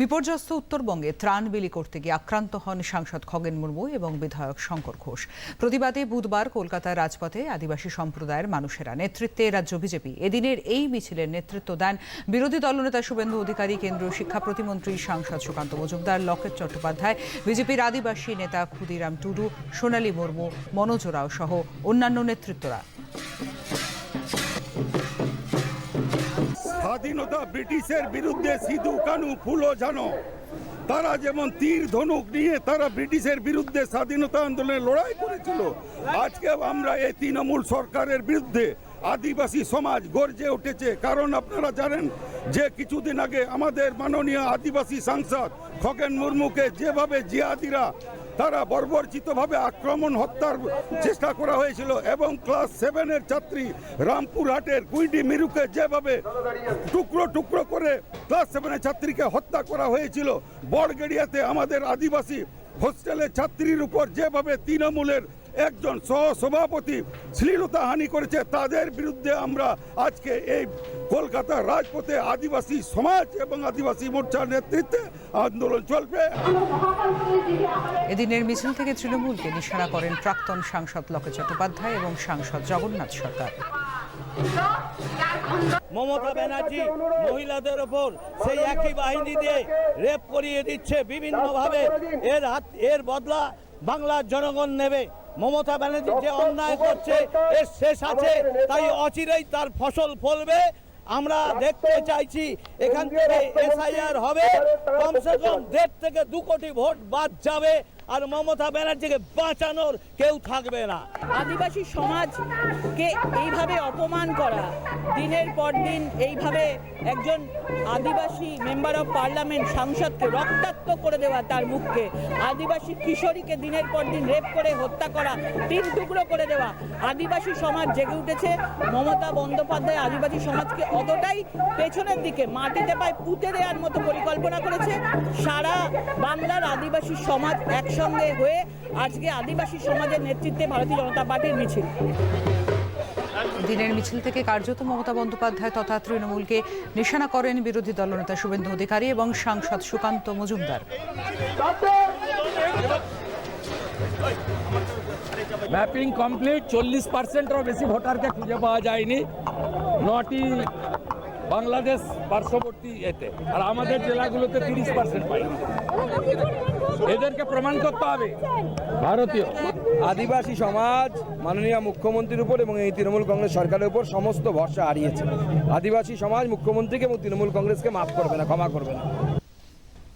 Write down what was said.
বিপর্যস্ত উত্তরবঙ্গে ত্রাণ বিলি করতে গিয়ে আক্রান্ত হন সাংসদ খগেন মুর্মু এবং বিধায়ক শঙ্কর ঘোষ। প্রতিবাদে বুধবার কলকাতার রাজপথে আদিবাসী সম্প্রদায়ের মানুষেরা নেতৃত্বে রাজ্য বিজেপি এদিনের এই মিছিলের নেতৃত্ব দেন বিরোধী দলনেতা শুভেন্দু অধিকারী, কেন্দ্রীয় শিক্ষা প্রতিমন্ত্রী সাংসদ সুকান্ত মজুমদার, লকেট চট্টোপাধ্যায়, বিজেপির আদিবাসী নেতা ক্ষুদিরাম টুডু, সোনালী মুর্মু, মনোজ রাও সহ অন্যান্য নেতৃত্বরা। স্বাধীনতা ব্রিটিশের বিরুদ্ধে সিধু কানু ফুলো জানো। তারা যেমন তীর ধনুক নিয়ে তারা ব্রিটিশের বিরুদ্ধে স্বাধীনতা আন্দোলনে লড়াই করেছিল, আজকে আমরা এই তৃণমূল সরকারের বিরুদ্ধে আদিবাসী সমাজ গর্জে উঠেছে। কারণ আপনারা জানেন যে কিছুদিন আগে আমাদের মাননীয় আদিবাসী সাংসদ খগেন মুর্মুকে যেভাবে জিয়াদিরা তারা বর্বরচিতভাবে আক্রমণ হত্যার চেষ্টা করা হয়েছিল এবং ক্লাস সেভেনের ছাত্রী রামপুরহাটের কুইডি মিরুকে যেভাবে টুকরো টুকরো করে ক্লাস সেভেনের ছাত্রীকে হত্যা করা হয়েছিল, বড়গেড়িয়াতে আমাদের আদিবাসী হোস্টেলের ছাত্রীর উপর যেভাবে তৃণমূলের একজন সহ সভাপতি শ্লীলতাহানি করেছে। তাদের বিরুদ্ধে আমরা আজকে এই কলকাতার রাজপথে আদিবাসী সমাজ এবং আদিবাসী মোর্চার নেতৃত্বে আন্দোলন চলবে। এদিনের মিছিল থেকে তৃণমূলকে নিশানা করেন প্রাক্তন সাংসদ লকেট চট্টোপাধ্যায় এবং সাংসদ জগন্নাথ সরকার। মমতা ব্যানার্জি মহিলাদের ওপর সেই একই বাহিনী দিয়ে রেপ করিয়ে দিচ্ছে বিভিন্নভাবে। এর হাত এর বদলা বাংলার জনগণ নেবে। মমতা ব্যানার্জি যে অন্যায় করছে এর শেষ আছে তাই অচিরেই তার ফসল ফলবে। আমরা দেখতে চাইছি এখান থেকে এসআইআর হবে। কমসে কম দেড় থেকে দু কোটি ভোট বাদ যাবে। আর মমতা ব্যানার্জিকে বাঁচানোর কেউ থাকবে না। আদিবাসী সমাজকে এইভাবে অপমান করা, দিনের পর দিন এইভাবে একজন আদিবাসী মেম্বার অফ পার্লামেন্ট সাংসদকে রক্তাক্ত করে দেওয়া তার মুখকে, আদিবাসী কিশোরীকে দিনের পর দিন রেপ করে, হত্যা করা, তিন টুকরো করে দেওয়া, আদিবাসী সমাজ জেগে উঠেছে। মমতা বন্দ্যোপাধ্যায় আদিবাসী সমাজকে অতটাই পেছনের দিকে মাটিতে পায় পুঁতে দেওয়ার মতো পরিকল্পনা করেছে। সারা বাংলার আদিবাসী সমাজ একসঙ্গে হয়ে আজকে আদিবাসী সমাজের নেতৃত্বে ভারতীয় জনতা পার্টির মিছিল। দিনের মিছিল থেকে কার্যত মমতা বন্দ্যোপাধ্যায় তথা তৃণমূলকে নিশানা করেন বিরোধী দলনেতা শুভেন্দু অধিকারী এবং সাংসদ সুকান্ত মজুমদার। ম্যাপিং কমপ্লিট চল্লিশ পার্সেন্টেরও বেশি ভোটারকে খুঁজে পাওয়া যায়নি। নটি বাংলাদেশ পার্শ্ববর্তী এতে। আর আমাদের জেলাগুলোতে তিরিশ পার্সেন্ট পাই এদেরকে প্রমাণ করতে হবে। ভারতীয় আদিবাসী সমাজ, মাননীয় মুখ্যমন্ত্রীর উপর এবং এই তৃণমূল কংগ্রেস সরকারের উপর সমস্ত ভরসা হারিয়েছে। আদিবাসী সমাজ মুখ্যমন্ত্রীকে এবং তৃণমূল কংগ্রেসকে মাফ করবে না, ক্ষমা করবে না।